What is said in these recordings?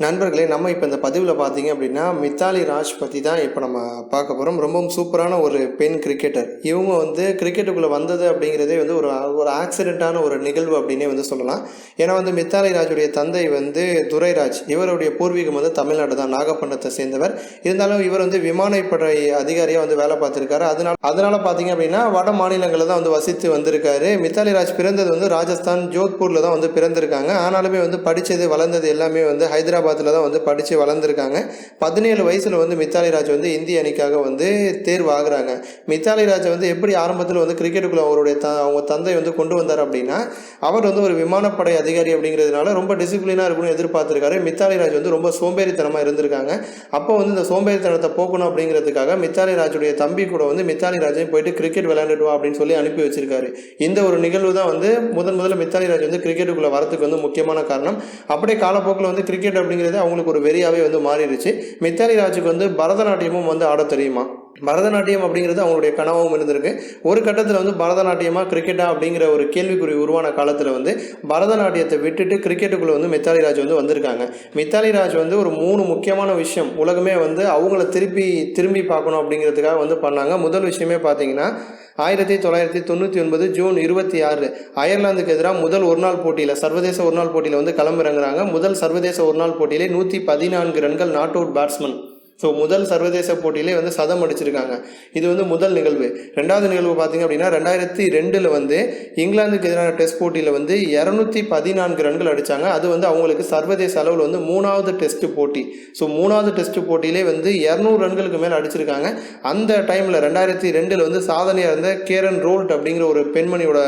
நண்பர்களே நம்ம இப்போ இந்த பதிவில் பார்த்தீங்க அப்படின்னா மித்தாலி ராஜ் பற்றி தான் இப்போ நம்ம பார்க்க போகிறோம் ரொம்பவும் சூப்பரான ஒரு பெண் கிரிக்கெட்டர் இவங்க வந்து கிரிக்கெட்டுக்குள்ளே வந்தது அப்படிங்கிறதே வந்து ஒரு ஒரு ஆக்சிடெண்ட்டான ஒரு நிகழ்வு அப்படின்னே வந்து சொல்லலாம். ஏன்னா வந்து மித்தாலி ராஜுடைய தந்தை வந்து துரைராஜ். இவருடைய பூர்வீகம் வந்து தமிழ்நாடு தான். நாகப்பட்டினத்தை சேர்ந்தவர். இருந்தாலும் இவர் வந்து விமானப்படை அதிகாரியாக வந்து வேலை பார்த்துருக்காரு. அதனால் அதனால் பார்த்தீங்க அப்படின்னா வட மாநிலங்களில் தான் வந்து வசித்து வந்திருக்காரு. மித்தாலி ராஜ் பிறந்தது வந்து ராஜஸ்தான் ஜோத்பூரில் தான் வந்து பிறந்திருக்காங்க. ஆனாலுமே வந்து படித்தது வளர்ந்தது எல்லாமே வந்து ஹைதராபாத் ஹைதராபாத்தில் தான் வந்து படித்து வளர்ந்துருக்காங்க. பதினேழு வயசில் வந்து மித்தாலி ராஜ் வந்து இந்திய அணிக்காக வந்து தேர்வு ஆகுறாங்க மித்தாலி ராஜ் வந்து எப்படி ஆரம்பத்தில் வந்து கிரிக்கெட்டுக்குள்ள அவருடைய த அவங்க தந்தை வந்து கொண்டு வந்தார் அப்படின்னா அவர் வந்து ஒரு விமானப்படை அதிகாரி அப்படிங்கிறதுனால ரொம்ப டிசிப்ளினாக இருக்கணும்னு எதிர்பார்த்துருக்காரு. மித்தாலி ராஜ் வந்து ரொம்ப சோம்பேறித்தனமாக இருந்திருக்காங்க. அப்போ வந்து இந்த சோம்பேறித்தனத்தை போக்கணும் அப்படிங்கிறதுக்காக மித்தாலி ராஜுடைய தம்பி கூட வந்து மித்தாலி ராஜையும் போயிட்டு கிரிக்கெட் விளையாண்டுட்டு வா அப்படின்னு சொல்லி அனுப்பி வச்சிருக்காரு. இந்த ஒரு நிகழ்வு தான் வந்து முதன் முதல்ல மித்தாலி ராஜ் வந்து கிரிக்கெட்டுக்குள்ளே வரதுக்கு வந்து முக்கியமான காரணம். அப்படியே காலப்போக்கில் வந்து கிரிக்கெட் அப்படிங்கிறது அவங்களுக்கு ஒரு வெறியாகவே வந்து மாறிடுச்சு. மித்தாலி ராஜுக்கு வந்து பரதநாட்டியமும் வந்து ஆட தெரியுமா? பரதநாட்டியம் அப்படிங்கிறது அவங்களுடைய கனவும் இருந்திருக்கு. ஒரு கட்டத்தில் வந்து பரதநாட்டியமா கிரிக்கெட்டா அப்படிங்கிற ஒரு கேள்விக்குறி உருவான காலத்தில் வந்து பரதநாட்டியத்தை விட்டுட்டு கிரிக்கெட்டுக்குள்ளே வந்து மித்தாலி ராஜ் வந்து வந்திருக்காங்க. மித்தாலி ராஜ் வந்து ஒரு மூணு முக்கியமான விஷயம். உலகமே வந்து அவங்கள திருப்பி திரும்பி பார்க்கணும் அப்படிங்கிறதுக்காக வந்து பண்ணாங்க. முதல் விஷயமே பார்த்தீங்கன்னா ஆயிரத்தி தொள்ளாயிரத்தி தொண்ணூற்றி ஒன்பது ஜூன் இருபத்தி ஆறு அயர்லாந்துக்கு எதிராக முதல் ஒரு நாள் போட்டியில் சர்வதேச ஒரு நாள் போட்டியில் வந்து களமிறங்குறாங்க. முதல் சர்வதேச ஒரு நாள் போட்டியிலே நூற்றி பதினான்கு ரன்கள் நாட் அவுட் பேட்ஸ்மேன் ஸோ முதல் சர்வதேச போட்டியிலே வந்து சதம் அடிச்சிருக்காங்க. இது வந்து முதல் நிகழ்வு. ரெண்டாவது நிகழ்வு பார்த்தீங்க அப்படின்னா ரெண்டாயிரத்தி ரெண்டில் வந்து இங்கிலாந்துக்கு எதிரான டெஸ்ட் போட்டியில் வந்து இரநூத்தி பதினான்கு ரன்கள் அடித்தாங்க அது வந்து அவங்களுக்கு சர்வதேச அளவில் வந்து மூணாவது டெஸ்ட் போட்டி. ஸோ மூணாவது டெஸ்ட் போட்டியிலே வந்து இரநூறு ரன்களுக்கு மேலே அடிச்சிருக்காங்க. அந்த டைமில் ரெண்டாயிரத்தி ரெண்டில் வந்து சாதனையாக இருந்த கேரன் ரோல்ட் அப்படிங்கிற ஒரு பெண்மணியோட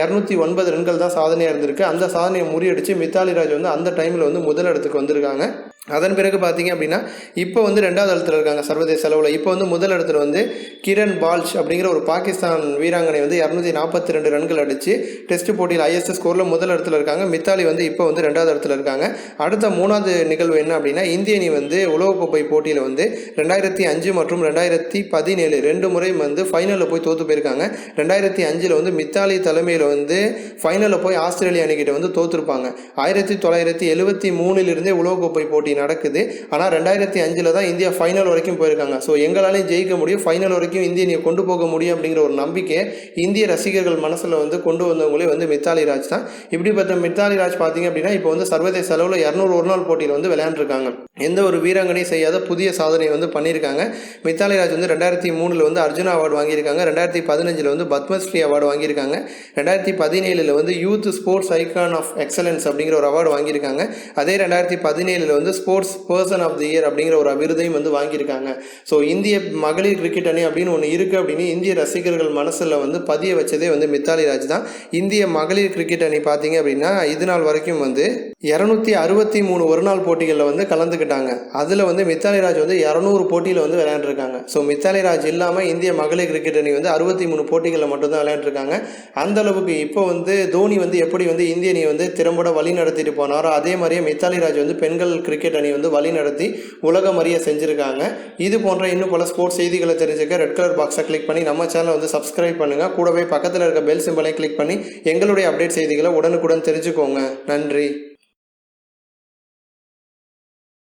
இரநூத்தி ஒன்பது ரன்கள் தான் சாதனையாக இருந்திருக்கு. அந்த சாதனையை முறியடிச்சு மித்தாலி ராஜ் வந்து அந்த டைமில் வந்து முதல் இடத்துக்கு வந்திருக்காங்க. அதன் பிறகு பார்த்தீங்க அப்படின்னா இப்போ வந்து ரெண்டாவது இடத்துல இருக்காங்க சர்வதேச அளவில். இப்போ வந்து முதல் இடத்துல வந்து கிரண் பால்ச் அப்படிங்கிற ஒரு பாகிஸ்தான் வீராங்கனை வந்து இரநூத்தி நாற்பத்தி ரெண்டு ரன்கள் அடித்து டெஸ்ட் போட்டியில் ஐஎஸ்எஸ் ஸ்கோரில் முதல் இடத்துல இருக்காங்க. மித்தாலி வந்து இப்போ வந்து ரெண்டாவது இடத்துல இருக்காங்க. அடுத்த மூணாவது நிகழ்வு என்ன அப்படின்னா இந்திய அணி வந்து உலகக்கோப்பை போட்டியில் வந்து ரெண்டாயிரத்தி அஞ்சு மற்றும் ரெண்டாயிரத்தி பதினேழு ரெண்டு முறை வந்து ஃபைனலில் போய் தோற்று போயிருக்காங்க. ரெண்டாயிரத்தி அஞ்சில் வந்து மித்தாலி தலைமையில் வந்து ஃபைனலில் போய் ஆஸ்திரேலிய அணிக்கிட்ட வந்து தோற்றுருப்பாங்க ஆயிரத்தி தொள்ளாயிரத்தி எழுபத்தி மூணிலிருந்தே உலகக்கோப்பை போட்டி நடக்குது. ஆனால் ரெண்டாயிரத்தி அஞ்சில் தான் இந்தியா ஃபைனல் வரைக்கும் போயிருக்காங்க. ஸோ எங்களாலையும் ஜெயிக்க முடியும். ஃபைனல் வரைக்கும் இந்திய நீ கொண்டு போக முடியும் அப்படிங்கிற ஒரு நம்பிக்கை இந்திய ரசிகர்கள் மனசில் வந்து கொண்டு வந்தவங்களே வந்து மித்தாலி ராஜ் தான். இப்படிப்பட்ட மித்தாலி ராஜ் பார்த்தீங்க அப்படின்னா இப்போ வந்து சர்வதேச அளவில் இரநூறு ஒரு நாள் போட்டியில் வந்து விளையாண்டுருக்காங்க. எந்த ஒரு வீராங்கனையும் செய்யாத புதிய சாதனையை வந்து பண்ணியிருக்காங்க. மித்தாலி ராஜ் வந்து ரெண்டாயிரத்தி மூணில் வந்து அர்ஜுனா அவார்டு வாங்கியிருக்காங்க. ரெண்டாயிரத்தி பதினஞ்சில் வந்து பத்மஸ்ரீ அவார்டு வாங்கியிருக்காங்க. ரெண்டாயிரத்தி பதினேழில் வந்து youth sports icon of excellence அப்படிங்கிற ஒரு அவார்டு வாங்கியிருக்காங்க. அதே ரெண்டாயிரத்தி பதினேழில் வந்து sports person of the year அப்படிங்கிற ஒரு விருதையும் வந்து வாங்கியிருக்காங்க. ஸோ இந்திய மகளிர் கிரிக்கெட் அணி அப்படின்னு ஒன்று இருக்குது அப்படின்னு இந்திய ரசிகர்கள் மனசில் வந்து பதிய வச்சதே வந்து மித்தாலி ராஜ் தான். இந்திய மகளிர் கிரிக்கெட் அணி பார்த்தீங்க அப்படின்னா இது நாள் வரைக்கும் வந்து இரநூத்தி அறுபத்தி மூணு ஒரு நாள் போட்டிகளில் வந்து கலந்துக்கிட்டாங்க. அதில் வந்து மித்தாலி ராஜ் வந்து இரநூறு போட்டியில் வந்து விளையாண்டுருக்காங்க. ஸோ மித்தாலி ராஜ் இல்லாமல் இந்திய மகளிர் கிரிக்கெட் அணி வந்து அறுபத்தி மூணு போட்டிகளில் மட்டும்தான் விளையாண்டுருக்காங்க. அந்த அளவுக்கு இப்போ வந்து தோனி வந்து எப்படி வந்து இந்திய அணி வந்து திறம்பட வழி நடத்திட்டு போனாரோ அதே மாதிரியே மித்தாலி ராஜ் வந்து பெண்கள் கிரிக்கெட் அணி வந்து வழி நடத்தி உலகம் அறிய செஞ்சுருக்காங்க. இது போன்ற இன்னும் பல ஸ்போர்ட்ஸ் செய்திகளை தெரிஞ்சுக்க ரெட் கலர் பாக்ஸை கிளிக் பண்ணி நம்ம சேனலை வந்து சப்ஸ்கிரைப் பண்ணுங்கள் கூடவே பக்கத்தில் இருக்க பெல் சிம்பலை கிளிக் பண்ணி எங்களுடைய அப்டேட் செய்திகளை உடனுக்குடன் தெரிஞ்சுக்கோங்க. நன்றி.